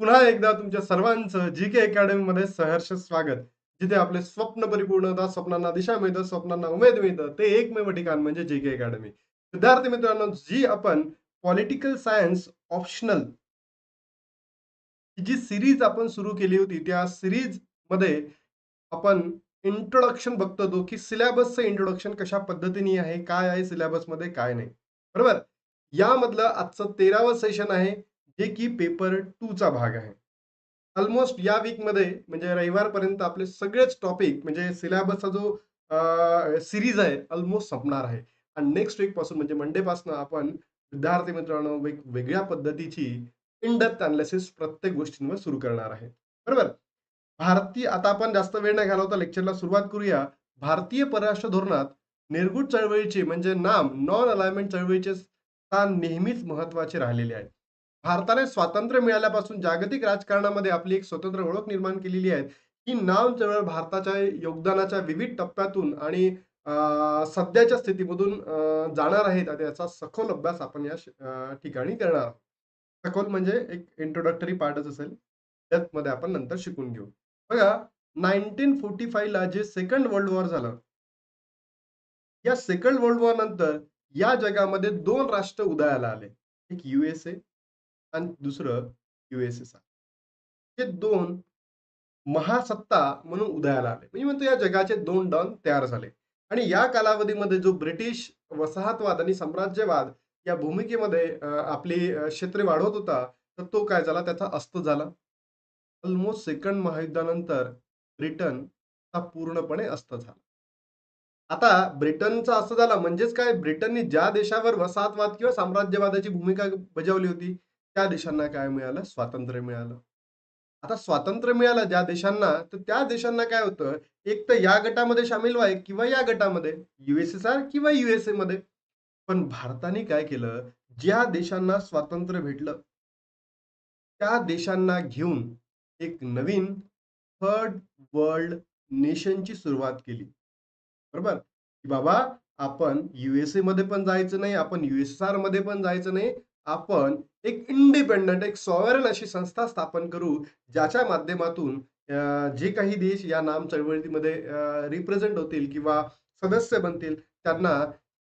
पुन्हा एकदा तुमच्या सर्वांचं जी के अकॅडमीमध्ये सहर्ष स्वागत. जिथे आपले स्वप्न परिपूर्ण होतात स्वप्नांना दिशा मिळतं स्वप्नांना उमेद मिळतं. ते एकमेव ठिकाण म्हणजे जी के अकॅडमी विद्यार्थी मित्रांनो जी आपण पॉलिटिकल सायन्स ऑप्शनल जी सिरीज आपण सुरू केली होती त्या सिरीजमध्ये आपण इंट्रोडक्शन बघतो तो की सिलेबसचं इंट्रोडक्शन कशा पद्धतीने आहे काय आहे सिलेबसमध्ये काय नाही. बरोबर? यामधलं आजचं तेरावं सेशन आहे. जे की पेपर टू चा भाग आहे. ऑलमोस्ट या वीकमध्ये म्हणजे रविवारपर्यंत आपले सगळेच टॉपिक म्हणजे सिलेबसचा जो सिरीज आहे ऑलमोस्ट संपणार आहे. आणि नेक्स्ट वीकपासून म्हणजे मंडे पासून आपण विद्यार्थी मित्रांनो वेगवेगळ्या पद्धतीची इनडेप्थ अनालिसिस प्रत्येक गोष्टींवर सुरू करणार आहे. बरोबर? भारतीय आता आपण जास्त वेळ नाही घालवता लेक्चरला सुरुवात करूया. भारतीय परराष्ट्र धोरणात निर्गुट चळवळीचे म्हणजे नाम नॉन अलाइनमेंट चळवळीचे स्थान नेहमीच महत्त्वाचे राहिलेले आहे. भारताने स्वातंत्र्य मिळाल्यापासून जागतिक राजकारणामध्ये आपली एक स्वतंत्र ओळख निर्माण केलेली आहे. ही नाम चळवळ भारताच्या योगदानाच्या विविध टप्प्यातून आणि सध्याच्या स्थितीमधून जाणार आहेत याचा सखोल अभ्यास आपण या ठिकाणी करणार आहोत. सखोल म्हणजे एक इंट्रोडक्टरी पार्टच असेल. मध्ये आपण नंतर शिकून घेऊ. बघा नाईन्टीन फोर्टी ला जे सेकंड वर्ल्ड वॉर झालं या सेकंड वर्ल्ड वॉर नंतर या जगामध्ये दोन राष्ट्र उदयाला आले. एक युएसए आणि दुसरं युएसएसआर हे दोन महासत्ता म्हणून उदयाला आले. म्हणजे म्हणतो या जगाचे दोन डॉन तयार झाले. आणि या कालावधीमध्ये जो ब्रिटिश वसाहतवाद आणि साम्राज्यवाद या भूमिकेमध्ये आपली क्षेत्रे वाढवत होता तर तो काय झाला? त्याचा अस्त झाला. ऑलमोस्ट सेकंड महायुद्धानंतर ब्रिटन हा पूर्णपणे अस्त झाला. आता ब्रिटनचा असं झाला म्हणजेच काय? ब्रिटनने ज्या देशावर वसाहतवाद किंवा साम्राज्यवादाची भूमिका बजावली होती त्या देशांना काय मिळालं? स्वातंत्र्य मिळालं. आता स्वातंत्र्य मिळालं ज्या देशांना तर त्या देशांना काय होतं? एक तर या गटामध्ये सामील व्हाय किंवा या गटामध्ये युएसएसआर किंवा युएसए मध्ये. पण भारताने काय केलं? ज्या देशांना स्वातंत्र्य भेटलं त्या देशांना घेऊन एक नवीन थर्ड वर्ल्ड नेशनची सुरुवात केली. बरोबर? की बाबा आपण युएसए मध्ये पण जायचं नाही आपण युएसआरमध्ये पण जायचं नाही आपण एक इंडिपेंडंट एक सॉवरन अशी संस्था स्थापन करू ज्याच्या माध्यमातून जे काही देश या नाम चळवळीमध्ये रिप्रेझेंट होतील किंवा सदस्य बनतील त्यांना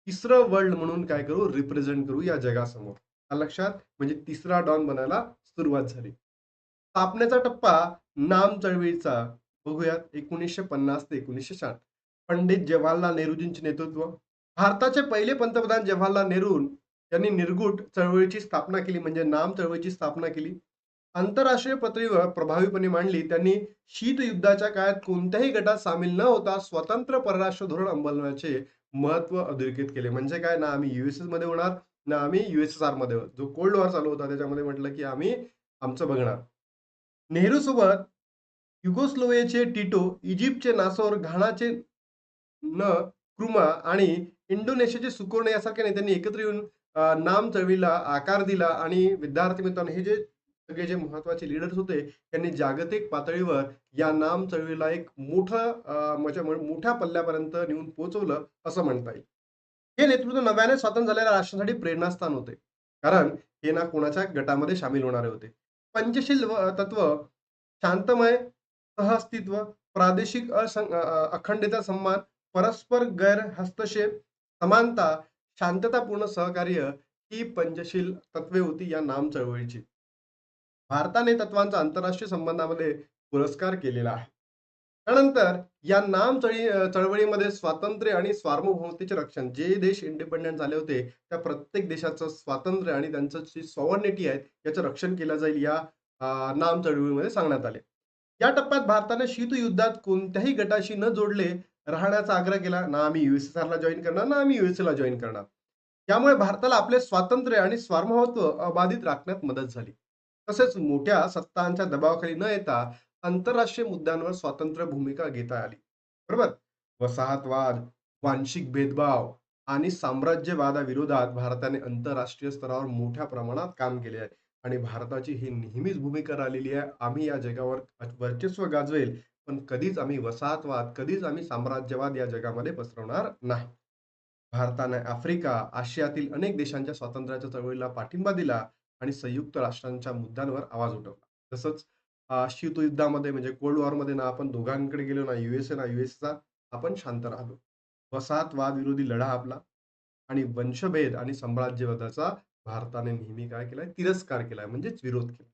तिसरं वर्ल्ड म्हणून काय करू रिप्रेझेंट करू या जगासमोर. लक्षात म्हणजे तिसरा डॉन बनायला सुरुवात झाली. स्थापनेचा टप्पा नाम चळवळीचा. बघूयात एकोणीसशे पन्नास ते एकोणीसशे साठ. पंडित जवाहरलाल नेहरूजींचे नेतृत्व. भारताचे पहिले पंतप्रधान जवाहरलाल नेहरू यांनी निर्गुट चळवळीची स्थापना केली म्हणजे नाम चळवळीची स्थापना केली. आंतरराष्ट्रीय पातळीवर प्रभावीपणे मांडली. त्यांनी शीत युद्धाच्या काळात कोणत्याही गटात सामील न होता स्वतंत्र परराष्ट्र धोरण अंमलण्याचे महत्त्व अधोरेखित केले. म्हणजे काय? ना आम्ही युएसएसमध्ये होणार ना आम्ही युएसएसआरमध्ये. जो कोल्ड वॉर चालू होता त्याच्यामध्ये म्हटलं की आम्ही आमचं बघणार. नेहरू सोबत युगोस्लोवियाचे टिटो इजिप्तचे नासोर घाणाचे न क्रुमा आणि इंडोनेशियाचे सुकोर्णे यासारख्या नेत्यांनी एकत्र येऊन नाम चळवीला आकार दिला आणि विद्यार्थी मित्रांनो हे जे सगळे जे महत्त्वाचे लीडर्स होते त्यांनी जागतिक पातळीवर या नाम चळवळीला एक मोठं म्हणजे मोठ्या पल्ल्यापर्यंत नेऊन पोहोचवलं असं म्हणता येईल. हे नेतृत्व नव्याने स्वातंत्र्य झालेल्या राष्ट्रांसाठी प्रेरणास्थान होते. कारण हे ना कोणाच्या गटामध्ये सामील होणारे होते? पंचशील तत्व शांतमय सहअस्तित्व प्रादेशिक अखंडता सन्मान परस्पर गैर हस्तक्षेप समानता शांततापूर्ण सहकार्य ही पंचशील तत्वे होती या नाम चळवळीची. भारताने तत्वांचा आंतरराष्ट्रीय संबंधामध्ये पुरस्कार केलेला आहे. त्यानंतर या नाम चळी चळवळीमध्ये स्वातंत्र्य आणि सार्वभौमतेचे रक्षण जे देश इंडिपेंडेंट झाले होते त्या प्रत्येक देशाचं स्वातंत्र्य आणि त्यांचं जी सॉवर्निटी आहे याचं रक्षण केलं जाईल या नाम चळवळीमध्ये सांगण्यात आले. या टप्प्यात भारताने शीतयुद्धात कोणत्याही गटाशी न जोडले राहण्याचा आग्रह केला ना आम्ही युएसएसआरला जॉईन करणार ना आम्ही युएसएला जॉईन करणार. त्यामुळे भारताला आपले स्वातंत्र्य आणि सार्वभौमत्व अबाधित राखण्यात मदत झाली. तसेच मोठ्या सत्तांच्या दबावाखाली न येता आंतरराष्ट्रीय मुद्द्यांवर स्वातंत्र्य भूमिका घेता आली. बरोबर? वसाहतवाद वांशिक भेदभाव आणि साम्राज्यवादाविरोधात भारताने आंतरराष्ट्रीय स्तरावर मोठ्या प्रमाणात काम केले आहे. आणि भारताची ही नेहमीच भूमिका राहिलेली आहे. आम्ही या जगावर वर्चस्व गाजवेल पण कधीच आम्ही वसाहतवाद कधीच आम्ही साम्राज्यवाद या जगामध्ये पसरवणार नाही भारताने आफ्रिका आशियातील अनेक देशांच्या स्वातंत्र्याच्या चळवळीला पाठिंबा दिला आणि संयुक्त राष्ट्रांच्या मुद्द्यांवर आवाज उठवला तसंच शीतयुद्धामध्ये म्हणजे कोल्ड वॉरमध्ये ना आपण दोघांकडे गेलो ना युएसए ना युएसचा आपण शांत राहिलो. वसाहतवाद विरोधी लढा आपला आणि वंशभेद आणि साम्राज्यवादाचा भारताने नेहमी काय केलाय तिरस्कार केलाय म्हणजेच विरोध केला.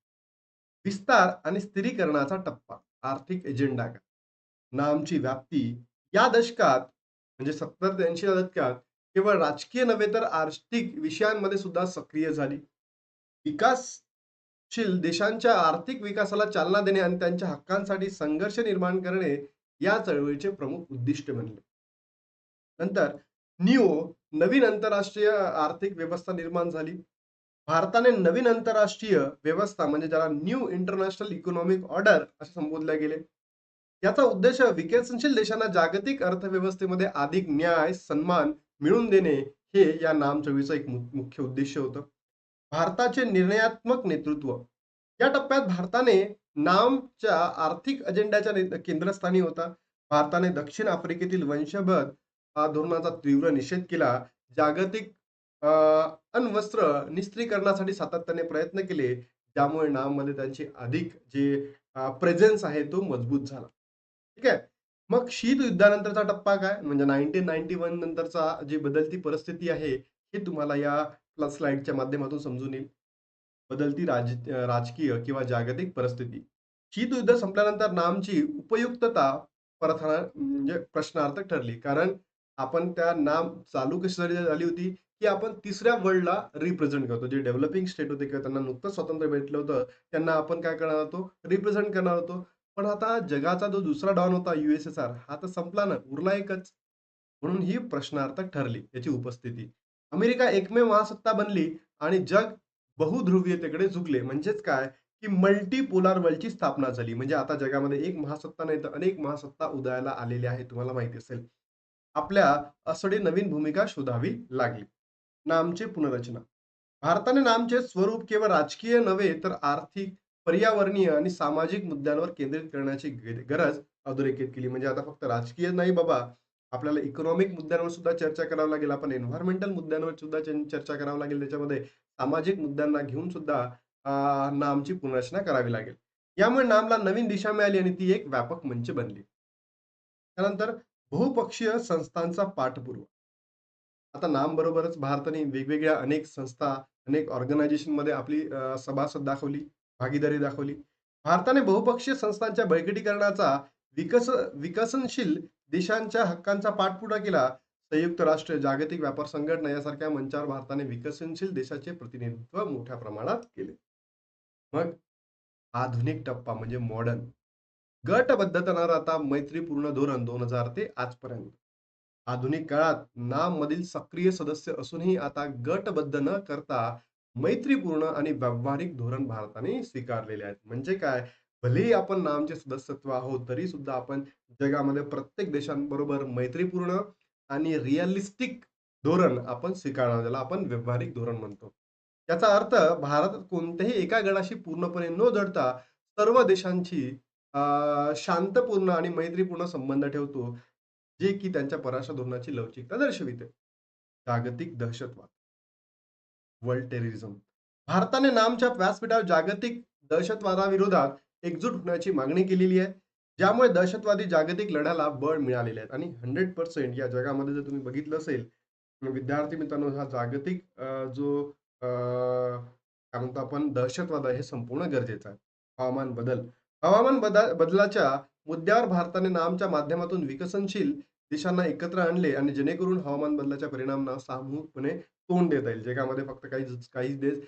विस्तार आणि स्थिरीकरणाचा टप्पा, आर्थिक एजेंडा काय? नामची व्याप्ती या दशकात म्हणजे 70 ते 80 दशकात केवळ राजकीय नव्हे तर आर्थिक विषयांमध्ये सुद्धा सक्रिय झाली. विकासशील देशांच्या आर्थिक विकासाला चालना देणे आणि त्यांच्या हक्कांसाठी संघर्ष निर्माण करणे या चळवळीचे प्रमुख उद्दिष्ट बनले. नंतर निओ नवीन आंतरराष्ट्रीय आर्थिक व्यवस्था निर्माण झाली. भारताने नवीन आंतरराष्ट्रीय व्यवस्था म्हणजे ज्याला न्यू इंटरनॅशनल इकॉनॉमिक ऑर्डर असे संबोधले गेले. याचा उद्देश विकसनशील देशांना जागतिक अर्थव्यवस्थेमध्ये अधिक न्याय, सन्मान मिळवून देणे हे या नाम एक मुख्य उद्देश होतं. भारताचे निर्णयात्मक नेतृत्व या टप्प्यात भारताने नामच्या आर्थिक अजेंड्याच्या केंद्रस्थानी होता. भारताने दक्षिण आफ्रिकेतील वंशभेद हा धोरणाचा तीव्र निषेध केला. जागतिक अ, अण्वस्त्र निस्त्रीकरणासाठी सातत्याने प्रयत्न केले. ज्यामुळे नाममध्ये त्यांची अधिक जे अ, प्रेझेन्स आहे तो मजबूत झाला. ठीक आहे. मग शीत युद्धानंतरचा टप्पा काय? म्हणजे 1991 नंतरचा जी बदलती परिस्थिती आहे, हे तुम्हाला या प्लस स्लाइडच्या माध्यमातून समजून येईल. बदलती राज अ, राजकीय किंवा जागतिक परिस्थिती. शीत युद्ध संपल्यानंतर नामची उपयुक्तता परत म्हणजे प्रश्नार्थक ठरली. कारण आपण त्या नाम चालू कशासाठी झाली होती, की आपण तिसऱ्या वर्ल्डला रिप्रेझेंट करतो. जे डेव्हलपिंग स्टेट होते किंवा त्यांना नुकतंच स्वातंत्र्य भेटलं होतं, त्यांना आपण काय करणार होतो? रिप्रेझेंट करणार होतो. पण आता जगाचा जो दुसरा डॉन होता यूएसएसआर हा तर संपला ना, उरला एकच. म्हणून ही प्रश्नार्थक ठरली याची उपस्थिती. अमेरिका एकमेव महासत्ता बनली आणि जग बहुध्रुवीयतेकडे झुकले. म्हणजेच काय, की मल्टीपोलार वर्ल्डची स्थापना झाली. म्हणजे आता जगामध्ये एक महासत्ता नाही तर अनेक महासत्ता उदयाला आलेल्या आहेत. तुम्हाला माहिती असेल. आपल्या असडी नवीन भूमिका शोधावी लागली. नामची पुनर्रचना. भारताने नामचे स्वरूप केवळ राजकीय नव्हे तर आर्थिक, पर्यावरणीय आणि सामाजिक मुद्द्यांवर केंद्रित करण्याची गरज अधोरेखित केली. म्हणजे आता फक्त राजकीय नाही बाबा, आपल्याला इकॉनॉमिक मुद्द्यांवर सुद्धा चर्चा करावी लागेल. आपण एन्व्हायरमेंटल मुद्द्यांवर सुद्धा चर्चा करावी लागेल. त्याच्यामध्ये सामाजिक मुद्द्यांना घेऊन सुद्धा नामची पुनर्रचना करावी लागेल. यामुळे नामला नवीन दिशा मिळाली आणि ती एक व्यापक मंच बनली. त्यानंतर बहुपक्षीय संस्थांचा पाठपुरावा. आता नाम बरोबरच भारताने वेगवेगळ्या अनेक संस्था, अनेक ऑर्गनायझेशनमध्ये आपली सभासद दाखवली, भागीदारी दाखवली. भारताने बहुपक्षीय संस्थांच्या बळकटीकरणाचा विकस विकसनशील देशांच्या हक्कांचा पाठपुरा केला. संयुक्त राष्ट्र, जागतिक व्यापार संघटना यासारख्या मंचावर भारताने विकसनशील देशाचे प्रतिनिधित्व मोठ्या प्रमाणात केले. मग आधुनिक टप्पा म्हणजे मॉडर्न. गटबद्धता आता मैत्रीपूर्ण धोरण दोन हजार ते आजपर्यंत. आधुनिक काळात नाम मधील सक्रिय सदस्य असूनही आता गटबद्ध न करता मैत्रीपूर्ण आणि व्यावहारिक धोरण भारताने स्वीकारलेले आहेत. म्हणजे काय, भलेही आपण नामचे सदस्यत्व आहोत, तरी सुद्धा आपण जगामध्ये प्रत्येक देशांबरोबर मैत्रीपूर्ण आणि रिअलिस्टिक धोरण आपण स्वीकारणार, ज्याला आपण व्यावहारिक धोरण म्हणतो. याचा अर्थ भारत कोणत्याही एका गणाशी पूर्णपणे न जडता सर्व देशांची शांतपूर्ण आणि मैत्रीपूर्ण संबंध ठेवतो. जे की त्यांच्या परराष्ट्र धोरणाची लवचिकता दर्शविते. जागतिक दहशतवाद. World terrorism. भारताने नामच्या व्यासपीठावर जागतिक दहशतवादाविरोधात एकजूट होण्याची मागणी केलेली आहे. ज्यामुळे दहशतवादी जागतिक लढ्याला बळ मिळालेले आहेत आणि 100% या जगामध्ये जर तुम्ही बघितलं असेल, विद्यार्थी मित्रांनो हा जागतिक जो काय म्हणतो आपण दहशतवाद आहे हे संपूर्ण गरजेचं आहे. हवामान बदल. हवामान बदल बदलाच्या मुद्द्यावर भारताने नामच्या माध्यमातून विकसनशील देशांना एकत्र आणले आणि जेणेकरून हवामान बदलाच्या परिणामांना सामूहिकपणे तोंड देता येईल. जगामध्ये फक्त काही काही देश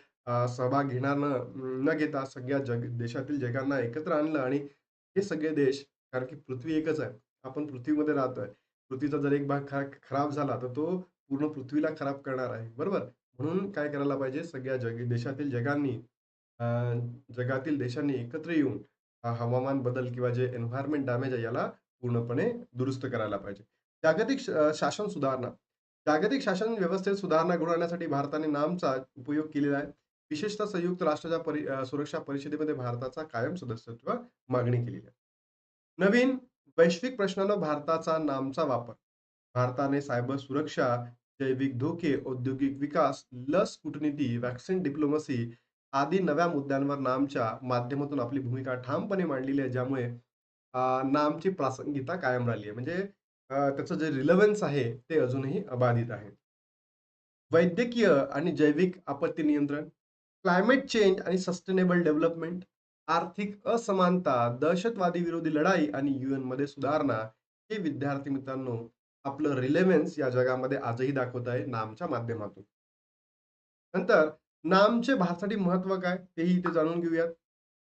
सहभाग घेणार न न घेता सगळ्या जग देशातील जगांना एकत्र आणलं आणि हे सगळे देश कारण की पृथ्वी एकच आहे. आपण पृथ्वीमध्ये राहतोय. पृथ्वीचा जर एक भाग ख खराब झाला, तर तो पूर्ण पृथ्वीला खराब करणार आहे. बरोबर? म्हणून काय करायला पाहिजे सगळ्या जग देशातील जगांनी जगातील देशांनी एकत्र येऊन हवामान बदल किंवा जे एन्व्हायरमेंट डॅमेज आहे याला पूर्णपणे दुरुस्त करायला पाहिजे. जागतिक शासन सुधारणा. जागतिक शासन व्यवस्थेत सुधारणा घडवण्यासाठी भारताने नामचा उपयोग केलेला आहे. विशेषतः संयुक्त राष्ट्राच्या परि सुरक्षा परिषदेमध्ये भारताचा कायम सदस्यत्व मागणी केलेली आहे. नवीन वैश्विक प्रश्नांना भारताचा नामचा वापर. भारताने सायबर सुरक्षा, जैविक धोके, औद्योगिक विकास, लस कूटनीती, व्हॅक्सिन डिप्लोमसी आदी नव्या मुद्द्यांवर नामच्या माध्यमातून आपली भूमिका ठामपणे मांडलेली आहे. ज्यामुळे नामची प्रासंगिकता कायम राहिली आहे. म्हणजे त्याचं जे रिलेव्हन्स आहे ते अजूनही अबाधित आहे. वैद्यकीय आणि जैविक आपत्ती नियंत्रण, क्लायमेट चेंज आणि सस्टेनेबल डेव्हलपमेंट, आर्थिक असमानता, दहशतवादी विरोधी लढाई आणि यूएनमध्ये सुधारणा हे विद्यार्थी मित्रांनो आपलं रिलेव्हन्स या जगामध्ये आजही दाखवत आहे नामच्या माध्यमातून. नंतर नामचे भारतासाठी महत्त्व काय? तेही इथे जाणून घेऊयात.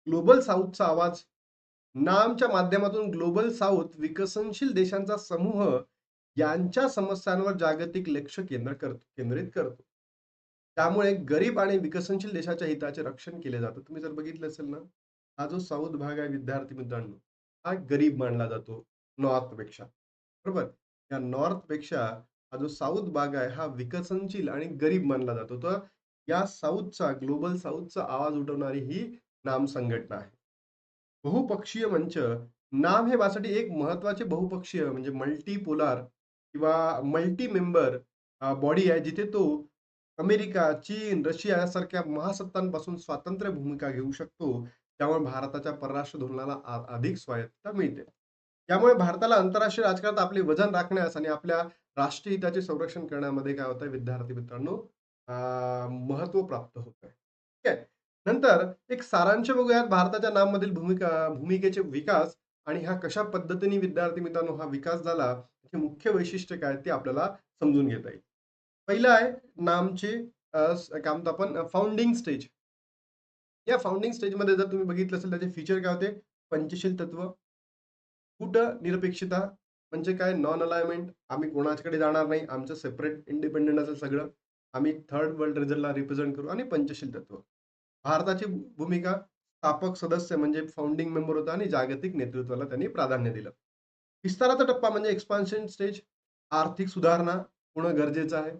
ग्लोबल साऊथचा आवाज. नामच्या माध्यमातून ग्लोबल साऊथ विकसनशील देशांचा समूह यांच्या समस्यांवर जागतिक लक्ष केंद्र करतो केंद्रित करतो. त्यामुळे गरीब आणि विकसनशील देशाच्या हिताचे रक्षण केले जातं. तुम्ही जर बघितलं असेल ना, हा जो साऊथ भाग आहे विद्यार्थी मित्रांनो, हा गरीब मानला जातो नॉर्थपेक्षा. बरोबर? या नॉर्थपेक्षा हा जो साऊथ भाग आहे, हा विकसनशील आणि गरीब मानला जातो. तर या साऊथचा, ग्लोबल साऊथचा आवाज उठवणारी ही नाम संघटना आहे. बहुपक्षीय मंच. नाम हे माझ्यासाठी एक महत्त्वाचे बहुपक्षीय म्हणजे मल्टीपोलार किंवा मल्टी मेंबर बॉडी आहे, जिथे तो अमेरिका, चीन, रशिया यासारख्या महासत्तांपासून स्वातंत्र्य भूमिका घेऊ शकतो. त्यामुळे भारताच्या परराष्ट्र धोरणाला अधिक स्वायत्तता मिळते. त्यामुळे भारताला आंतरराष्ट्रीय राजकारणात आपले वजन राखण्यास आणि आपल्या राष्ट्रीय हिताचे संरक्षण करण्यामध्ये काय होतं विद्यार्थी मित्रांनो महत्त्व प्राप्त प्राप्त आहे ठीक आहे. नंतर एक सारांश बघूयात भारताच्या नाममधील भूमिका भूमिकेचे विकास आणि हा कशा पद्धतीने विद्यार्थी मित्रांनो हा विकास झाला, त्याचे मुख्य वैशिष्ट्य काय ते आपल्याला समजून घेता येईल. पहिलं आहे नामचे काय म्हणतो आपण फाउंडिंग स्टेज. या फाउंडिंग स्टेजमध्ये जर तुम्ही बघितलं असेल त्याचे फीचर काय होते? पंचशील तत्व, कुठं निरपेक्षता म्हणजे काय नॉन अलायमेंट आम्ही कोणाच्याकडे जाणार नाही. आमचं सेपरेट इंडिपेंडंट असेल सगळं. आम्ही थर्ड वर्ल्ड रिजनला रिप्रेझेंट करू आणि पंचशील तत्व. भारताची भूमिका स्थापक सदस्य म्हणजे फाउंडिंग मेंबर होता आणि जागतिक नेतृत्वाला त्यांनी प्राधान्य दिलं. विस्ताराचा टप्पा म्हणजे एक्सपान्शन स्टेज. आर्थिक सुधारणा होणं गरजेचं आहे.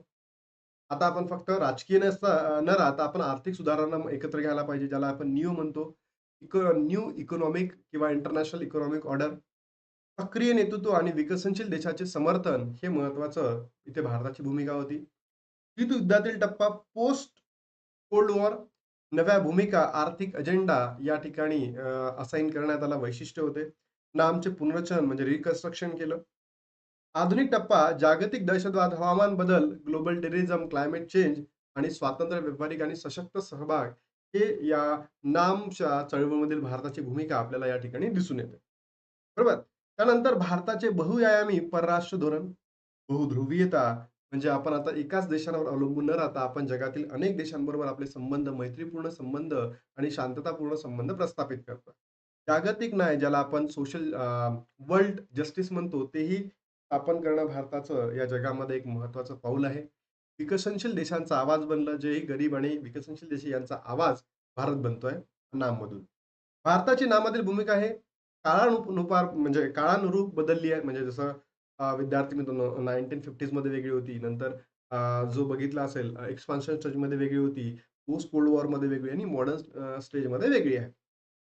आता आपण फक्त राजकीय नसता न राहता आपण आर्थिक सुधारणा एकत्र घ्यायला पाहिजे, ज्याला आपण न्यू म्हणतो. इको न्यू इकॉनॉमिक किंवा इंटरनॅशनल इकॉनॉमिक ऑर्डर. सक्रिय नेतृत्व आणि विकसनशील देशाचे समर्थन हे महत्वाचं इथे भारताची भूमिका होती. शीतयुद्धातील टप्पा पोस्ट कोल्ड वॉर नव्या भूमिका, आर्थिक अजेंडा या ठिकाणी असाइन करण्यात आला वैशिष्ट्य होते. नामचे पुनर्रचन म्हणजे रिकन्स्ट्रक्शन केलं. आधुनिक टप्पा जागतिक दहशतवाद, हवामान बदल, ग्लोबल टेरिझम क्लायमेट चेंज आणि स्वातंत्र्य, व्यावहारिक आणि सशक्त सहभाग हे या नामच्या चळवळीमधील भारताची भूमिका आपल्याला या ठिकाणी दिसून येते. बरोबर? त्यानंतर भारताचे बहुआयामी परराष्ट्र धोरण, बहुध्रुवीयता म्हणजे आपण आता एकाच देशांवर अवलंबून न राहता आपण जगातील अनेक देशांबरोबर आपले संबंध, मैत्रीपूर्ण संबंध आणि शांततापूर्ण संबंध प्रस्थापित करतो. जागतिक न्याय ज्याला आपण सोशल वर्ल्ड जस्टिस म्हणतो, तेही स्थापन करणं भारताचं या जगामध्ये एक महत्वाचं पाऊल आहे. विकसनशील देशांचा आवाज बनलं, जे गरीब आणि विकसनशील देश यांचा आवाज भारत बनतोय नाममधून. भारताची नामातील भूमिका आहे काळानुपार म्हणजे काळानुरूप बदलली आहे. म्हणजे जसं विद्यार्थी मित्रांनो 1950s मध्ये वेगळी होती. नंतर जो बघितला असेल एक्सपान्शन स्टेजमध्ये वेगळी होती. पोस्ट कोल्ड वॉरमध्ये वेगळी आणि मॉडर्न स्टेजमध्ये वेगळी आहे.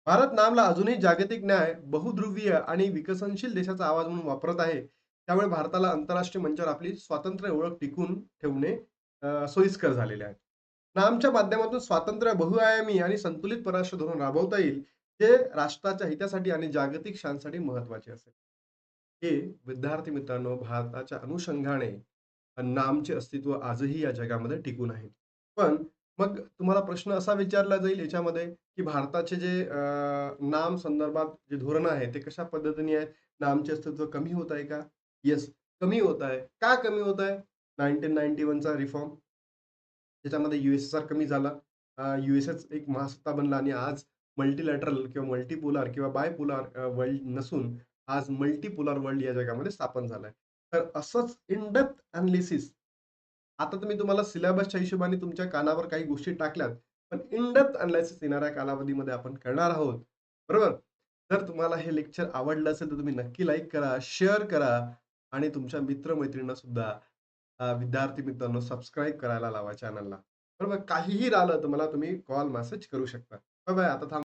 भारत नामला अजूनही जागतिक न्याय, बहुध्रुवीय आणि विकसनशील देशाचा आवाज म्हणून वापरत आहे. त्यामुळे भारताला आंतरराष्ट्रीय मंचावर आपली स्वातंत्र्य ओळख टिकून ठेवणे सोयीस्कर झालेले आहे. नामच्या माध्यमातून स्वातंत्र्य, बहुआयामी आणि संतुलित परराष्ट्र धोरण राबवता येईल, जे राष्ट्राच्या हितासाठी आणि जागतिक शांतीसाठी महत्त्वाचे असेल. हे विद्यार्थी मित्रांनो भारताच्या अनुषंगाने नामचे अस्तित्व आजही या जगामध्ये टिकून आहे. पण मग तुम्हाला प्रश्न असा विचारला जाईल याच्यामध्ये, की भारताचे जे नाम संदर्भात जे धोरण आहे, ते कशा पद्धतीने आहे? नामचे अस्तित्व कमी होत आहे का? येस, कमी होत आहे. का कमी होत आहे? 1991 चा रिफॉर्म. त्याच्यामध्ये युएसएसआर कमी झाला. युएसएस एक महासत्ता बनला आणि आज मल्टीलॅटरल किंवा मल्टीपोलार किंवा बायपोलार वर्ल्ड नसून आज मल्टीपुलर वर्ल्ड या जगामध्ये स्थापन झालाय. तर असंच इन अनालिसिस आता तर मी तुम्हाला सिलेबसच्या हिशोबाने तुमच्या कानावर काही गोष्टी टाकल्यात. पण इन अनालिसिस येणाऱ्या कालावधीमध्ये आपण करणार आहोत. बरोबर? जर तुम्हाला हे लेक्चर आवडलं असेल, तर तुम्ही नक्की लाईक करा, शेअर करा आणि तुमच्या मित्रमैत्रिणींना सुद्धा विद्यार्थी मित्रांनो सबस्क्राईब करायला लावा चॅनलला. बरोबर? काहीही राहिलं तर मला तुम्ही कॉल, मेसेज करू शकता. बाय आता थांब